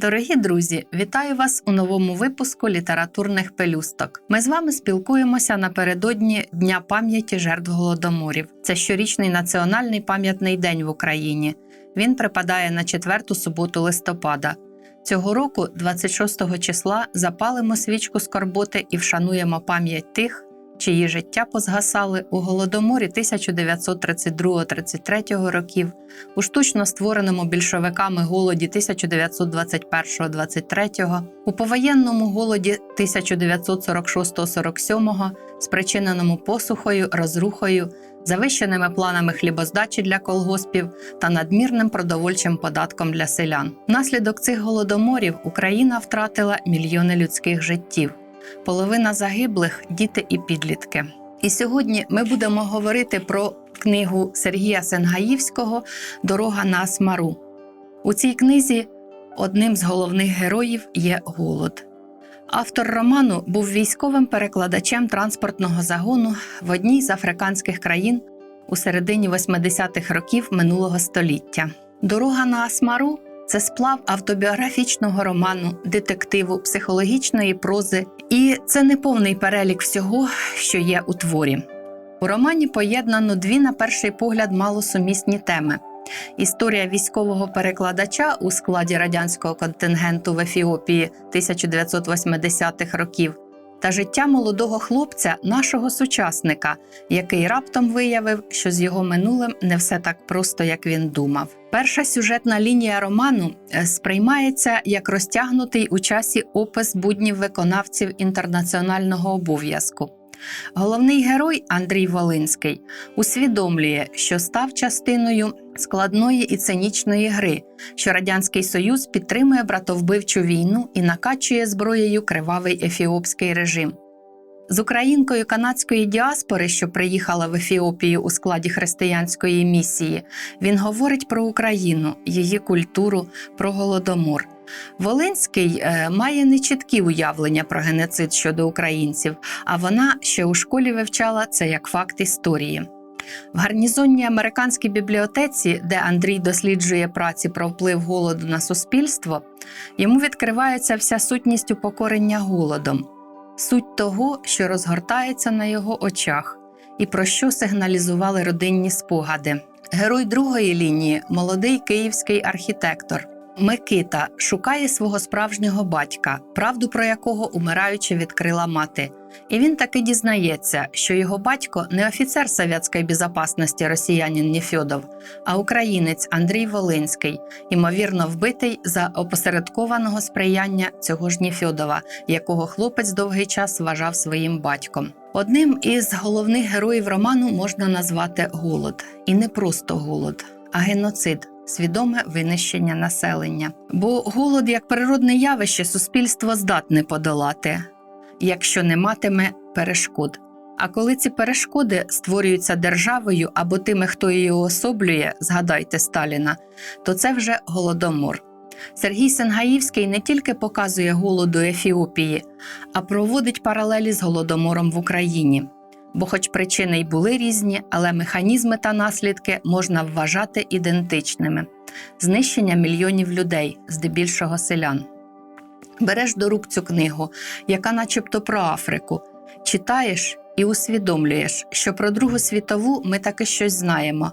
Дорогі друзі, вітаю вас у новому випуску літературних пелюсток. Ми з вами спілкуємося напередодні Дня пам'яті жертв голодоморів. Це щорічний національний пам'ятний день в Україні. Він припадає на четверту суботу листопада. Цього року, 26 числа, запалимо свічку скорботи і вшануємо пам'ять тих, чиї життя позгасали у голодоморі 1932-33 років, у штучно створеному більшовиками голоді 1921-23, у повоєнному голоді 1946-47, спричиненому посухою, розрухою, завищеними планами хлібоздачі для колгоспів та надмірним продовольчим податком для селян. Внаслідок цих голодоморів Україна втратила мільйони людських життів. Половина загиблих діти і підлітки. І сьогодні ми будемо говорити про книгу Сергія Сенгаївського Дорога на Асмару. У цій книзі одним з головних героїв є голод. Автор роману був військовим перекладачем транспортного загону в одній з африканських країн у середині 80-х років минулого століття. Дорога на Асмару це сплав автобіографічного роману, детективу, психологічної прози, і це не повний перелік всього, що є у творі. У романі поєднано дві, на перший погляд, малосумісні теми: історія військового перекладача у складі радянського контингенту в Ефіопії 1980-х років та життя молодого хлопця, нашого сучасника, який раптом виявив, що з його минулим не все так просто, як він думав. Перша сюжетна лінія роману е, сприймається як розтягнутий у часі опис буднів виконавців інтернаціонального обов'язку. Головний герой Андрій Волинський усвідомлює, що став частиною складної і цинічної гри, що Радянський Союз підтримує братовбивчу війну і накачує зброєю кривавий ефіопський режим. З українкою канадської діаспори, що приїхала в Ефіопію у складі християнської місії, він говорить про Україну, її культуру, про голодомор. Волинський е, має нечіткі уявлення про геноцид щодо українців, а вона ще у школі вивчала це як факт історії. В гарнізонній американській бібліотеці, де Андрій досліджує праці про вплив голоду на суспільство, йому відкривається вся сутність упокорення голодом, суть того, що розгортається на його очах, і про що сигналізували родинні спогади. Герой другої лінії молодий київський архітектор. Микита шукає свого справжнього батька, правду про якого умираючи відкрила мати. І він таки дізнається, що його батько не офіцер совєтської безпечності росіянин Нефьодов, а українець Андрій Волинський, ймовірно вбитий за опосередкованого сприяння цього ж Нефьодова, якого хлопець довгий час вважав своїм батьком. Одним із головних героїв роману можна назвати голод, і не просто голод, а геноцид свідоме винищення населення. Бо голод як природне явище суспільство здатне подолати, якщо не матиме перешкод. А коли ці перешкоди створюються державою або тими, хто її уособлює, згадайте Сталіна, то це вже голодомор. Сергій Сенгаївський не тільки показує голоду Ефіопії, а проводить паралелі з голодомором в Україні бо, хоч причини й були різні, але механізми та наслідки можна вважати ідентичними: знищення мільйонів людей, здебільшого селян. Береш до рук цю книгу, яка, начебто, про Африку, читаєш і усвідомлюєш, що про Другу світову ми таки щось знаємо.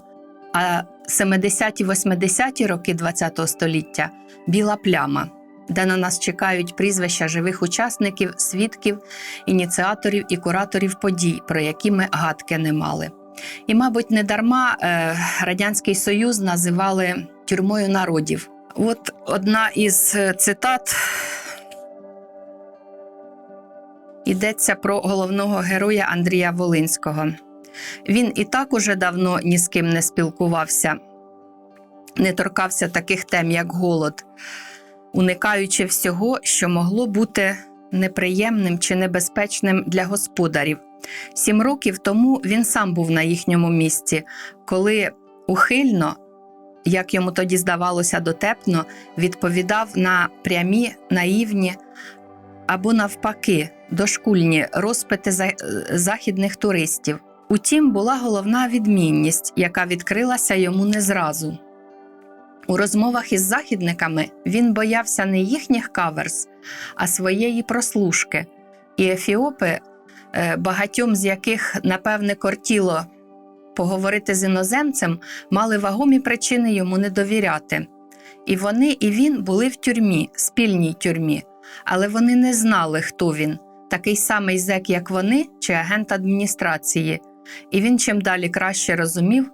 А 70-80-ті роки ХХ століття біла пляма де на нас чекають прізвища живих учасників, свідків, ініціаторів і кураторів подій, про які ми гадки не мали. І, мабуть, не дарма е, Радянський Союз називали тюрмою народів. От одна із цитат. Йдеться про головного героя Андрія Волинського. Він і так уже давно ні з ким не спілкувався, не торкався таких тем, як голод уникаючи всього, що могло бути неприємним чи небезпечним для господарів. Сім років тому він сам був на їхньому місці, коли ухильно, як йому тоді здавалося дотепно, відповідав на прямі, наївні або навпаки дошкульні розпити західних туристів. Утім, була головна відмінність, яка відкрилася йому не зразу. У розмовах із західниками він боявся не їхніх каверс, а своєї прослушки. І ефіопи, е, багатьом з яких, напевне, кортіло поговорити з іноземцем, мали вагомі причини йому не довіряти. І вони, і він були в тюрмі, спільній тюрмі, але вони не знали, хто він такий самий зек, як вони, чи агент адміністрації. І він чим далі краще розумів,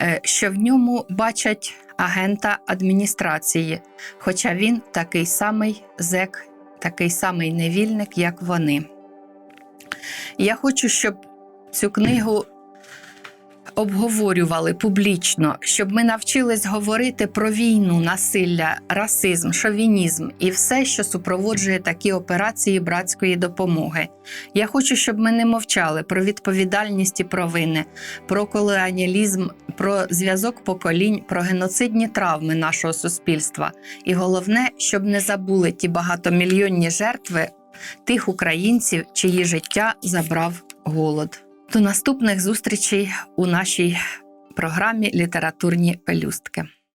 е, що в ньому бачать агента адміністрації, хоча він такий самий зек, такий самий невільник, як вони. Я хочу, щоб цю книгу обговорювали публічно, щоб ми навчились говорити про війну, насилля, расизм, шовінізм і все, що супроводжує такі операції братської допомоги. Я хочу, щоб ми не мовчали про відповідальність і провини, про колоніалізм, про зв'язок поколінь, про геноцидні травми нашого суспільства. І головне, щоб не забули ті багатомільйонні жертви тих українців, чиї життя забрав голод. До наступних зустрічей у нашій програмі Літературні пелюстки.